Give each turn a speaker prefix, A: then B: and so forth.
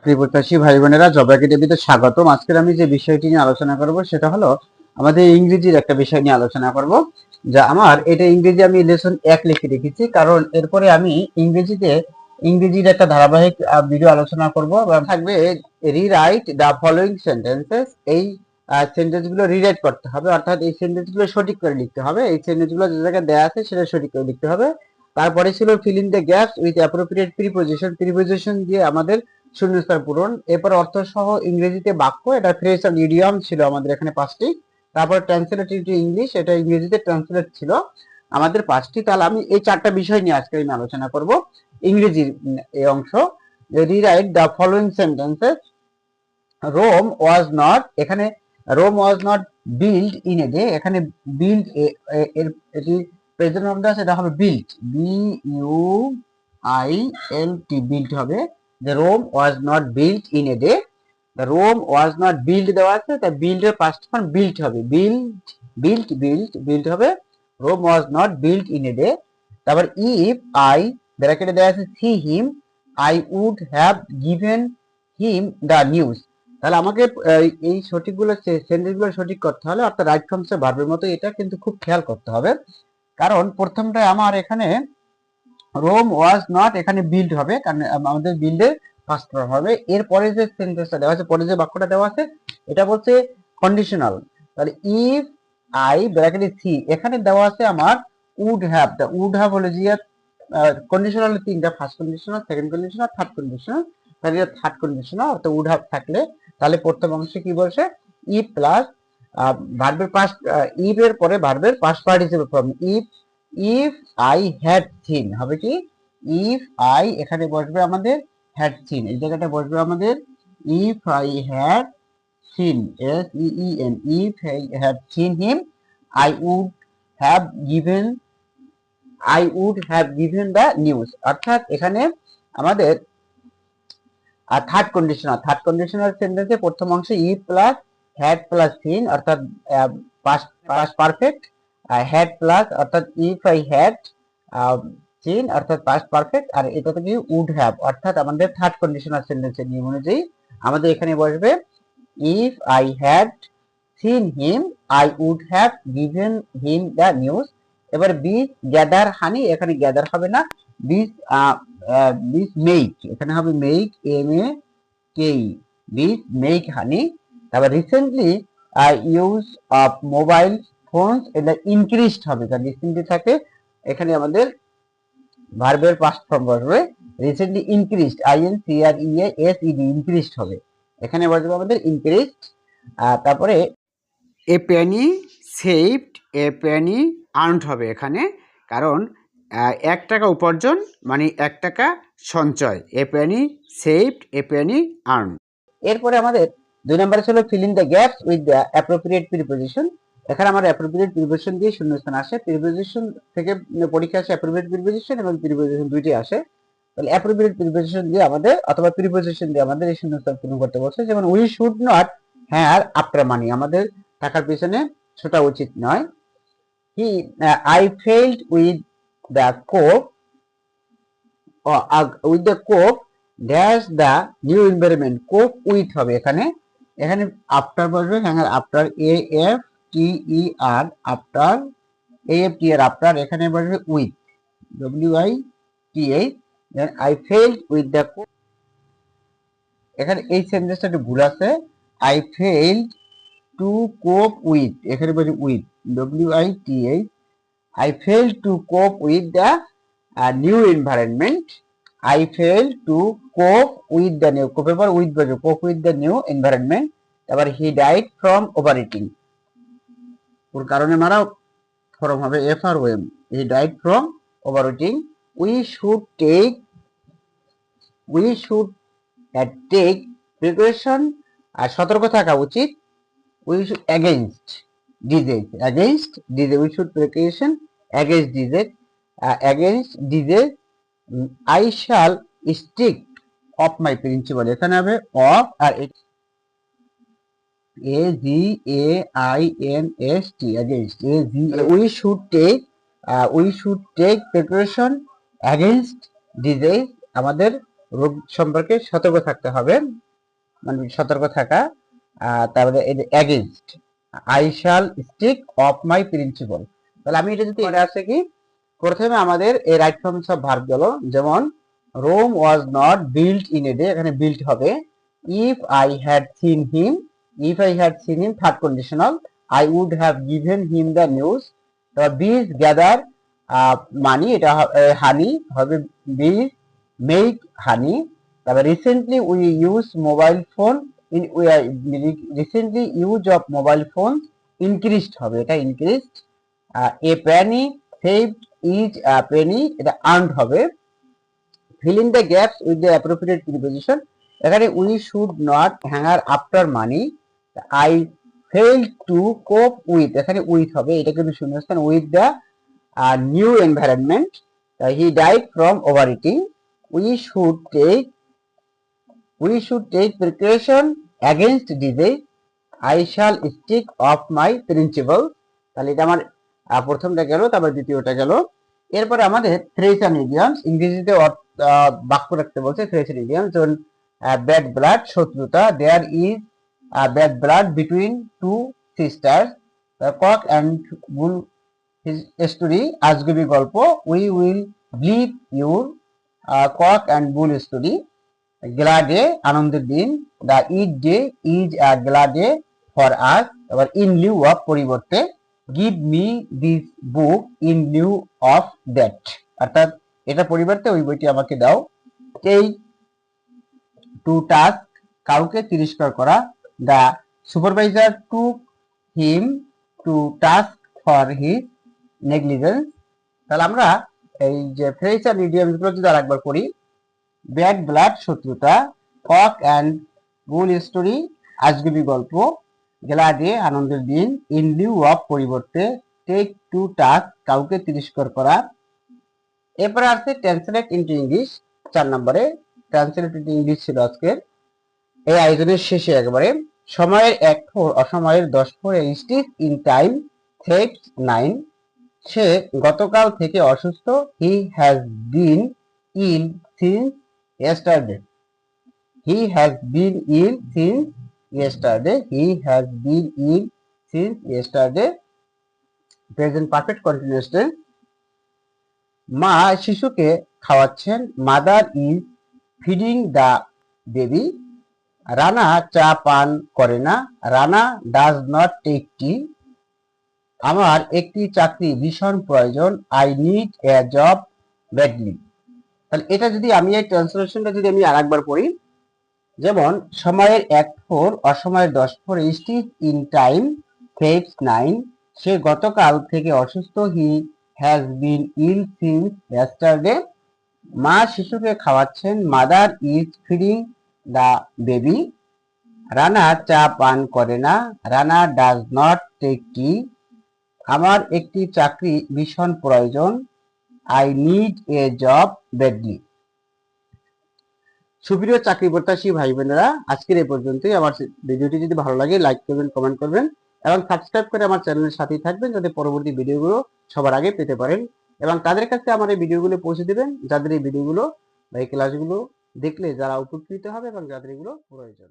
A: চাকরি প্রত্যাশী ভাই বোনেরা জব একাডেমিতে স্বাগতম। আজকের আমি যে বিষয়টি নিয়ে আলোচনা করব, সেটা হলো আমাদের ইংরেজির একটা বিষয় নিয়ে আলোচনা করব, যা আমার এটা ইংরেজি আমি লেসন এক লিখে রেখেছি, কারণ এরপরে আমি ইংরেজিতে, ইংরেজির একটা ধারাবাহিক ভিডিও আলোচনা করব। থাকবে রিরাইট দ্য ফলোইং সেন্টেন্সেস এই সেন্টেন্সগুলো রিরাইট করতে হবে, অর্থাৎ এই সেন্টেন্সগুলো সঠিক করে লিখতে হবে, এই সেন্টেন্সগুলো যে জায়গায় দেওয়া আছে সেটা সঠিক করে লিখতে হবে। তারপরে ছিল fill in the gaps with appropriate preposition preposition দিয়ে আমাদের শূন্যস্থান পূরণ। এরপর অর্থ সহ ইংরেজিতে বাক্য, এটা ফ্রেশ অ্যান্ড ইডিয়াম ছিল আমাদের এখানে পাঁচটি। তারপর ট্রান্সলেট টু ইংলিশ এটা ইংরেজিতে ট্রান্সলেট ছিল আমাদের পাঁচটি। তাহলে আমি এই চারটা বিষয় নিয়ে আজকে আমি আলোচনা করব। ইংরেজির এই অংশ। Rewrite the following sentences Rome was not এখানে Rome was not build in a day এখানে বিল্ড এটি প্রেজেন্ট অফ দা সেটা হবে build B U I L T build হবে। The Rome was not built in a day. The Rome was not built দেওয়া আছে তা এর past form built হবে build built built built হবে Rome was not built in a day. তারপর if I ব্র্যাকেটে দেওয়া আছে see him I would have given him the news তাহলে আমাকে এই সঠিকগুলো সেন্টেন্সগুলো সঠিক করতে হলে অর্থাৎ রাইট ফর্মসে ভার্বের মতো এটা কিন্তু খুব খেয়াল করতে হবে কারণ প্রথমটা আমার এখানে রোম ওয়াজ নট এখানে বিল্ড হবে, কারণ আমাদের বিল্ডের ফার্স্ট ফর্ম হবে। এরপরে যে সেন্টেন্সটা দেওয়া আছে, পরে যে বাক্যটা দেওয়া আছে, এটা বলছে কন্ডিশনাল তাহলে ইফ আই ব্র্যাকেটে সি এখানে দেওয়া আছে আমার would have the would have হলো যে কন্ডিশনাল তিনটা first conditional second conditional third conditional তাহলে থার্ড কন্ডিশনাল অর্থাৎ উড হ্যাভ থাকলে, তাহলে প্রথম অংশে কি বলছে? ই প্লাস ভার্বের পাস্ট ইফ এর পরে ভার্বের past participle form if if I had seen হবে কি? ইফ আই এখানে বসবে আমাদের হ্যাড সিন এই জায়গাটা বসবে আমাদের if I had seen S E N if I had seen him I would have given I would have given the news অর্থাৎ এখানে আমাদের আর থার্ড কন্ডিশনাল থার্ড কন্ডিশনাল সেন্টেন্সে প্রথম অংশে E plus had plus seen অর্থাৎ past perfect had plus অর্থাৎ if I had seen অর্থাৎ পাস্ট পারফেক্ট আর এটা থেকে উড হ্যাভ অর্থাৎ আমাদের থার্ড কন্ডিশনাল সেন্টেন্সের নিয়ম অনুযায়ী। আমাদের এখানে বসবে if I had seen him I would have given him the news এবার বিচ গ্যাদার হানি এখানে গ্যাদার হবে না। বিচ বিচ মেক এখানে হবে make M A K bees make honey তারপর recently I use of mobile phones এটা increased হবে। কারণ রিসেন্টলি থাকে, এখানে আমাদের ভার্বের পাস্ট ফর্ম বসবে। Recently increased I N C R E S E D increased হবে। এখানে বসবে আমাদের ইনক্রিজড তারপরে a penny saved a penny earned হবে এখানে। কারণ এক টাকা উপার্জন মানে এক টাকা সঞ্চয়। A penny saved a penny earn এরপরে আমাদের দুই নম্বরে ছিল fill the gaps with the appropriate preposition এখানে আমার অ্যাপ্রোপ্রিয়েট প্রিপোজিশন দিয়ে শূন্যস্থান আসে। প্রিপোজিশন থেকে পরীক্ষা আসে অ্যাপ্রোপ্রিয়েট প্রিপোজিশন এবং প্রিপোজিশন দুইটি আসে। তাহলে অ্যাপ্রোপ্রিয়েট প্রিপোজিশন দিয়ে আমাদের অথবা প্রিপোজিশন দিয়ে আমাদের এই শূন্যস্থান পূরণ করতে বলছে। যেমন উই শুড নট হ্যার আফটার মানি আমাদের টাকার পিছনে ছোটা উচিত নয়। He I failed with the cope with the cope dash the new environment cope with হবে এখানে। এখানে আফটার বসবে হ্যাঁ after A F T E R after F T R after এখানে বসবে with W I T H I failed with the এখানে এই সেন্টেন্সটা একটু ভুল আছে। I failed to cope with এখানে বলছে with W I T H I fail to cope with the new environment I fail to cope with the new কোপের পর with বসবে cope with the new environment তারপর he died from over eating ওর কারণে মারা from হবে F R O M he died from overeating we should take we should at take precaution আর সতর্ক থাকা উচিত। We should against disease against disease we should precaution against disease against disease I shall stick of my principle এখানে হবে of R it A G A I N S T against A G we should take uh, we should take precaution against disease আমাদের রোগ সম্পর্কে সতর্ক থাকতে হবে মানে সতর্ক থাকা আহ, তারপরে against I shall stick of my principle তাহলে আমি এটা যদি এটা আছে কি প্রথমে আমাদের এই রাইট ফর্মস অফ ভার্ব গেল যেমন Rome was not build in a day এখানে বিল্ট হবে if I had seen him if I had seen him third conditional I would have given him the news তারপর bees gather মানি এটা হানি হবে বিজ make honey তারপর recently we use mobile phone in recently use of mobile phone increased হবে, এটা increased a penny save is penny এটা earned হবে. Fill in the gaps with the appropriate preposition এখানে we should not hanker after money I fail to cope with এখানে with হবে এটা কিন্তু শূন্যস্থান with the new environment he died from over eating we should take we should take preparation against disease I shall stick of my principle তাহলে এটা আমার আহ, প্রথমটা গেল তারপর দ্বিতীয়টা গেল। এরপরে আমাদের থ্রেস অ্যান্ড ইডিয়ামস ইংরেজিতে আহ, বাক্য রাখতে বলছে থ্রেস অ্যান্ড ইডিয়ামস যেমন ব্যাড ব্লাড শত্রুতা there is bad blood between two sisters cock and bull story আজগুবি গল্প we will believe your cock and bull story gala day আনন্দের দিন the Eid day is a gala day for us আবার in lieu of পরিবর্তে give me this book in lieu of that অর্থাৎ এটা পরিবর্তে ওই বইটি আমাকে দাও এই টু টাস্ক কাউকে তিরস্কার করা the supervisor to him to task for his negligence তাহলে আমরা এই যে ফ্রেস অ্যান্ড ইডিয়ামসগুলো যদি আরেকবার করি ব্যাড ব্লাড শত্রুতা কক অ্যান্ড গুল স্টোরি আজগুবি গল্প গেলা দিয়ে আনন্দের দিন ইন লিউ অফ পরিবর্তে টেক টু টাস্ক কাউকে তিরস্কার করা। এরপরে আছে ট্রান্সলেট ইন্টু ইংলিশ চার নম্বরে। ট্রান্সলেট ইন্টু ইংলিশ ছিল আজকের। এই আয়োজনের শেষে একবারে সময়ের এক ফোর, অসময়ের দশ ফোর স্টিক ইন টাইম থেপস নাইন সে গতকাল থেকে অসুস্থ। He has been ill since yesterday he has been in since yesterday he has been in since yesterday present perfect continuous মা শিশুকে খাওয়াচ্ছেন। Mother is feeding the baby Rana চা পান করে না। রানা ডাজ নট টেক আমার একটি চাকরি ভীষণ প্রয়োজন। I need a job badly তাহলে এটা যদি আমি এই ট্রান্সলেশনটা যদি আমি আরেকবার পড়ি, যেমন, সময়ের এক ফোর, অসময়ের দশ four stitch in time saves nine সে গতকাল থেকে অসুস্থ he has been ill since yesterday মা শিশুকে খাওয়াচ্ছেন mother is feeding the baby Rana চা পান করে না। Rana does not take tea আমার একটি চাকরি ভীষণ প্রয়োজন। I need a job badly সুপ্রিয় চাকরি প্রত্যাশী ভাই বোনেরা আজকের এই পর্যন্তই। আমার ভিডিওটি যদি ভালো লাগে লাইক করবেন কমেন্ট করবেন এবং সাবস্ক্রাইব করে আমার চ্যানেলের সাথেই থাকবেন যাতে পরবর্তী ভিডিওগুলো সবার আগে পেতে পারেন এবং তাদের কাছে আমার এই ভিডিওগুলো পৌঁছে দেবেন। যাদের এই ভিডিওগুলো বা এই ক্লাসগুলো দেখলে যারা উপকৃত হবে এবং যাদের এগুলো প্রয়োজন।